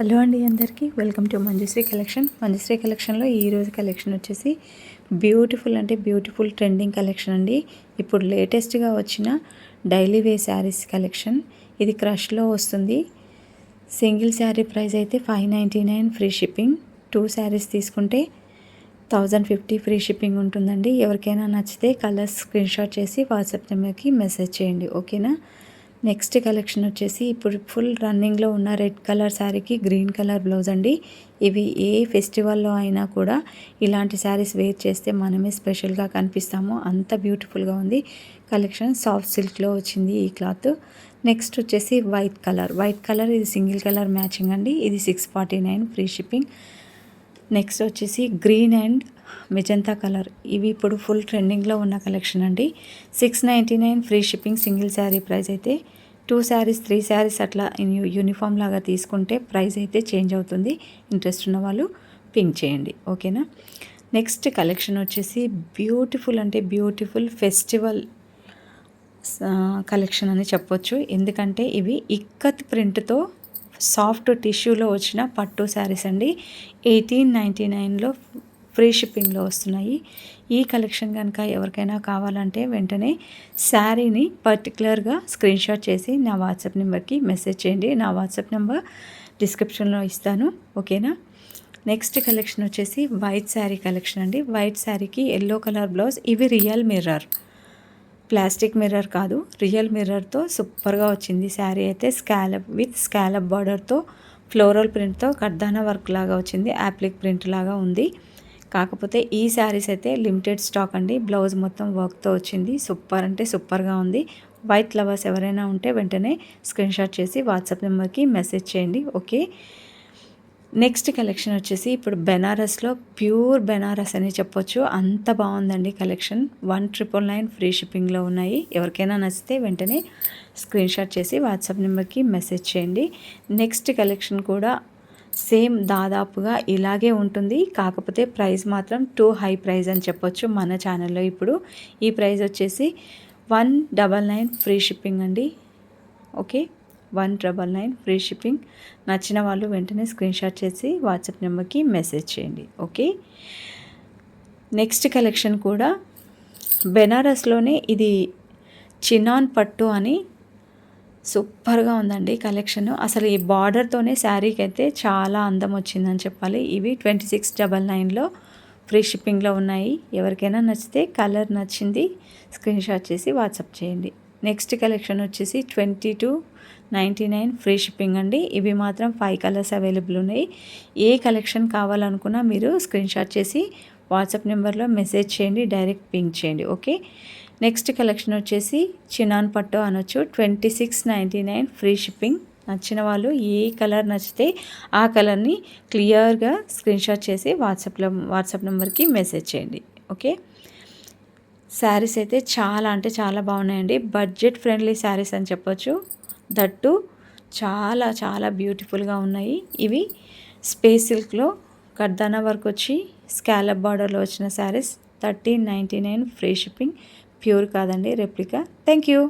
Hello అండి అందరికీ. Welcome to Manjushree collection. Manjushree కలెక్షన్లో ఈరోజు కలెక్షన్ వచ్చేసి బ్యూటిఫుల్ అంటే బ్యూటిఫుల్ ట్రెండింగ్ కలెక్షన్ అండి. ఇప్పుడు లేటెస్ట్గా వచ్చిన డైలీ వే శారీస్ కలెక్షన్. ఇది క్రష్లో వస్తుంది. సింగిల్ శారీ ప్రైస్ అయితే five ninety nine free shipping. Two saris తీసుకుంటే థౌజండ్ ఫిఫ్టీ ఫ్రీ షిప్పింగ్ ఉంటుందండి. ఎవరికైనా నచ్చితే కలర్స్ స్క్రీన్షాట్ చేసి వాట్సాప్ నెంబర్కి మెసేజ్ చేయండి. ఓకేనా? నెక్స్ట్ కలెక్షన్ వచ్చేసి ఇప్పుడు ఫుల్ రన్నింగ్లో ఉన్న రెడ్ కలర్ శారీకి గ్రీన్ కలర్ బ్లౌజ్ అండి. ఇవి ఏ ఫెస్టివల్లో అయినా కూడా ఇలాంటి శారీస్ వేర్ చేస్తే మనమే స్పెషల్గా కనిపిస్తాము. అంత బ్యూటిఫుల్గా ఉంది. కలెక్షన్ సాఫ్ట్ సిల్క్లో వచ్చింది ఈ క్లాత్. నెక్స్ట్ వచ్చేసి వైట్ కలర్. వైట్ కలర్ ఇది సింగిల్ కలర్ మ్యాచింగ్ అండి. ఇది six forty nine free shipping. Next వచ్చేసి గ్రీన్ అండ్ మెజంతా కలర్. ఇవి ఇప్పుడు ఫుల్ ట్రెండింగ్లో ఉన్న కలెక్షన్ అండి. Six ninety nine free shipping single sari price అయితే టూ శారీస్ త్రీ శారీస్ అట్లా యూనిఫామ్ లాగా తీసుకుంటే ప్రైస్ అయితే చేంజ్ అవుతుంది. ఇంట్రెస్ట్ ఉన్న వాళ్ళు పింక్ చేయండి. ఓకేనా? నెక్స్ట్ కలెక్షన్ వచ్చేసి బ్యూటిఫుల్ అంటే బ్యూటిఫుల్ ఫెస్టివల్ కలెక్షన్ అని చెప్పొచ్చు. ఎందుకంటే ఇవి ఇక్కత్ ప్రింట్తో సాఫ్ట్ టిష్యూలో వచ్చిన పట్టు శారీస్ అండి. ఎయిటీన్ నైంటీ నైన్లో ఫ్రీ షిప్పింగ్లో వస్తున్నాయి. ఈ కలెక్షన్ కనుక ఎవరికైనా కావాలంటే వెంటనే శారీని పర్టికులర్గా స్క్రీన్షాట్ చేసి నా వాట్సాప్ నెంబర్కి మెసేజ్ చేయండి. నా వాట్సాప్ నెంబర్ డిస్క్రిప్షన్లో ఇస్తాను. ఓకేనా? నెక్స్ట్ కలెక్షన్ వచ్చేసి వైట్ శారీ కలెక్షన్ అండి. వైట్ శారీకి ఎల్లో కలర్ బ్లౌజ్. ఇవి రియల్ మిర్రర్. ప్లాస్టిక్ మిర్రర్ కాదు. రియల్ మిర్రర్తో సూపర్గా వచ్చింది శారీ అయితే. స్కాలప్ విత్ స్కాలప్ బార్డర్తో ఫ్లోరల్ ప్రింట్తో కర్దానా వర్క్ లాగా వచ్చింది. యాప్లిక్ ప్రింట్ లాగా ఉంది. కాకపోతే ఈ శారీస్ అయితే లిమిటెడ్ స్టాక్ అండి. బ్లౌజ్ మొత్తం వర్క్తో వచ్చింది. సూపర్ అంటే సూపర్గా ఉంది. వైట్ లవర్స్ ఎవరైనా ఉంటే వెంటనే స్క్రీన్షాట్ చేసి వాట్సాప్ నెంబర్కి మెసేజ్ చేయండి. ఓకే? నెక్స్ట్ కలెక్షన్ వచ్చేసి ఇప్పుడు బెనారస్లో ప్యూర్ బెనారస్ అని చెప్పొచ్చు. అంత బాగుందండి collection. One triple nine free షిప్పింగ్లో ఉన్నాయి. ఎవరికైనా నచ్చితే వెంటనే స్క్రీన్షాట్ చేసి వాట్సాప్ నెంబర్కి మెసేజ్ చేయండి. నెక్స్ట్ కలెక్షన్ కూడా సేమ్ దాదాపుగా ఇలాగే ఉంటుంది. కాకపోతే ప్రైస్ మాత్రం టూ హై ప్రైస్ అని చెప్పొచ్చు మన ఛానల్లో ఇప్పుడు. ఈ ప్రైస్ వచ్చేసి one double nine free shipping అండి. Okay? One double nine free shipping. నచ్చిన వాళ్ళు వెంటనే స్క్రీన్షాట్ చేసి వాట్సాప్ నెంబర్కి మెసేజ్ చేయండి. ఓకే? నెక్స్ట్ కలెక్షన్ కూడా బెనారస్లోనే ఇది చినాన్ పట్టు అని సూపర్గా ఉందండి కలెక్షన్. అసలు ఈ బార్డర్తోనే శారీకి అయితే చాలా అందం వచ్చిందని చెప్పాలి. ఇవి ట్వంటీ సిక్స్ డబల్ నైన్లో ఫ్రీ షిప్పింగ్లో ఉన్నాయి. ఎవరికైనా నచ్చితే కలర్ నచ్చింది స్క్రీన్ షాట్ చేసి వాట్సాప్ చేయండి. నెక్స్ట్ కలెక్షన్ వచ్చేసి twenty two ninety nine free shipping అండి. ఇవి మాత్రం ఫైవ్ కలర్స్ అవైలబుల్ ఉన్నాయి. ఏ కలెక్షన్ కావాలనుకున్నా మీరు స్క్రీన్ షాట్ చేసి వాట్సాప్ నెంబర్లో మెసేజ్ చేయండి డైరెక్ట్ పింక్ చేయండి ఓకే? నెక్స్ట్ కలెక్షన్ వచ్చేసి చినాన్ పట్టు అనొచ్చు. Twenty six ninety nine free shipping. నచ్చిన వాళ్ళు ఏ కలర్ నచ్చితే ఆ కలర్ని క్లియర్గా స్క్రీన్షాట్ చేసి వాట్సాప్లో వాట్సాప్ నెంబర్కి మెసేజ్ చేయండి ఓకే? శారీస్ అయితే చాలా అంటే చాలా బాగున్నాయండి. బడ్జెట్ ఫ్రెండ్లీ శారీస్ అని చెప్పొచ్చు. దట్టు చాలా చాలా బ్యూటిఫుల్గా ఉన్నాయి. ఇవి స్పేస్ సిల్క్లో కర్దానా వర్క్ వచ్చి స్కాలప్ బార్డర్లో వచ్చిన saris thirteen ninety nine free shipping. Pure కాదండి రెప్లికా. Thank you.